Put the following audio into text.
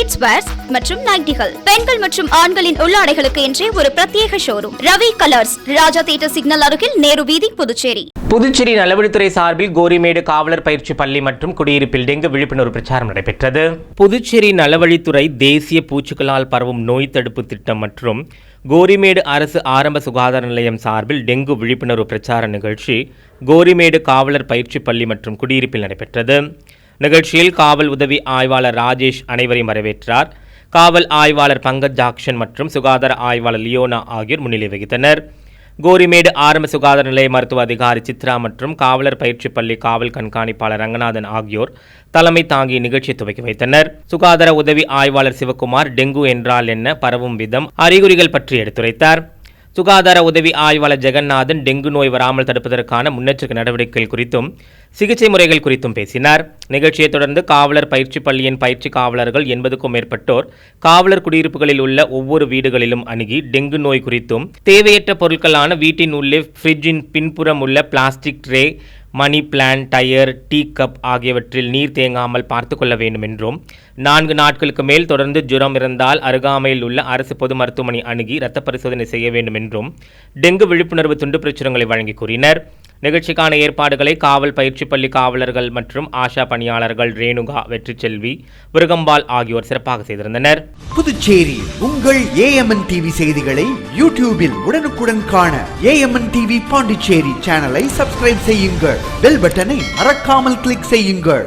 kids wears மற்றும் நைட்டிகள். பெண்கள் மற்றும் ஆண்களின் உள்ளாடைகளுக்கு என்றே ஒரு பிரத்யேக showroom Ravi colours Raja theatre signal அருகில் நேரு வீதி புதுச்சேரி. புதுச்சேரி நலவழித்துறை சார்பில் கோரிமேடு காவலர் பயிற்சி பள்ளி மற்றும் குடியிருப்பில் டெங்கு விழிப்புணர்வு பிரச்சாரம் நடைபெற்றது. புதுச்சேரி நலவழித்துறை தேசிய பூச்சிகளால் பரவும் நோய் தடுப்பு திட்டம் மற்றும் கோரிமேடு அரசு ஆரம்ப சுகாதார நிலையம் சார்பில் டெங்கு விழிப்புணர்வு பிரச்சார நிகழ்ச்சி கோரிமேடு காவலர் பயிற்சி பள்ளி மற்றும் குடியிருப்பில் நடைபெற்றது. நிகழ்ச்சியில் காவல் உதவி ஆய்வாளர் ராஜேஷ் அனைவரையும் வரவேற்றார். காவல் ஆய்வாளர் பங்கஜ் ஜாக்சன் மற்றும் சுகாதார ஆய்வாளர் லியோனா ஆகியோர் முன்னிலை வகித்தனர். கோரிமேடு ஆரம்ப சுகாதார நிலைய மருத்துவ அதிகாரி சித்ரா மற்றும் காவலர் பயிற்சி பள்ளி காவல் கண்காணிப்பாளர் ரங்கநாதன் ஆகியோர் தலைமை தாங்கி நிகழ்ச்சியை துவக்கி வைத்தனர். சுகாதார உதவி ஆய்வாளர் சிவகுமார் டெங்கு என்றால் என்ன பரவும் விதம் அறிகுறிகள் பற்றி எடுத்துரைத்தார். சுகாதார உதவி ஆய்வாளர் ஜெகநாதன் டெங்கு நோய் வராமல் தடுப்பதற்கான முன்னெச்சரிக்கை நடவடிக்கைகள் குறித்தும் சிகிச்சை முறைகள் குறித்தும் பேசினார். நிகழ்ச்சியைத் தொடர்ந்து காவலர் பயிற்சி பள்ளியின் பயிற்சி காவலர்கள் எண்பதுக்கும் மேற்பட்டோர் காவலர் குடியிருப்புகளில் உள்ள ஒவ்வொரு வீடுகளிலும் அணுகி டெங்கு நோய் குறித்தும் தேவையற்ற பொருட்களான வீட்டின் உள்ளே ஃப்ரிட்ஜின் பின்புறம் உள்ள plastic tray money plant tyre tea cup ஆகியவற்றில் நீர் தேங்காமல் பார்த்து கொள்ள வேண்டும் என்றும் நான்கு நாட்களுக்கு மேல் தொடர்ந்து ஜுரம் இருந்தால் அருகாமையில் உள்ள அரசு பொது மருத்துவமனை அணுகி இரத்த பரிசோதனை செய்ய வேண்டும் என்றும் டெங்கு விழிப்புணர்வு துண்டு பிரச்சுரங்களை வழங்கி கூறினர். நிகழ்ச்சிக்கான ஏற்பாடுகளை காவல் பயிற்சி பள்ளி காவலர்கள் மற்றும் ஆஷா பணியாளர்கள் ரேணுகா வெற்றிச்செல்வி விருகம்பால் ஆகியோர் சிறப்பாக செய்திருந்தனர். புதுச்சேரி உங்கள் ஏஎம்என் டிவி செய்திகளை யூடியூபில் உடனுக்குடன் காண ஏஎம்என் டிவி பாண்டிச்சேரி சேனலை சப்ஸ்கிரைப் செய்யுங்கள். பெல் பட்டனை மறக்காமல் கிளிக் செய்யுங்கள்.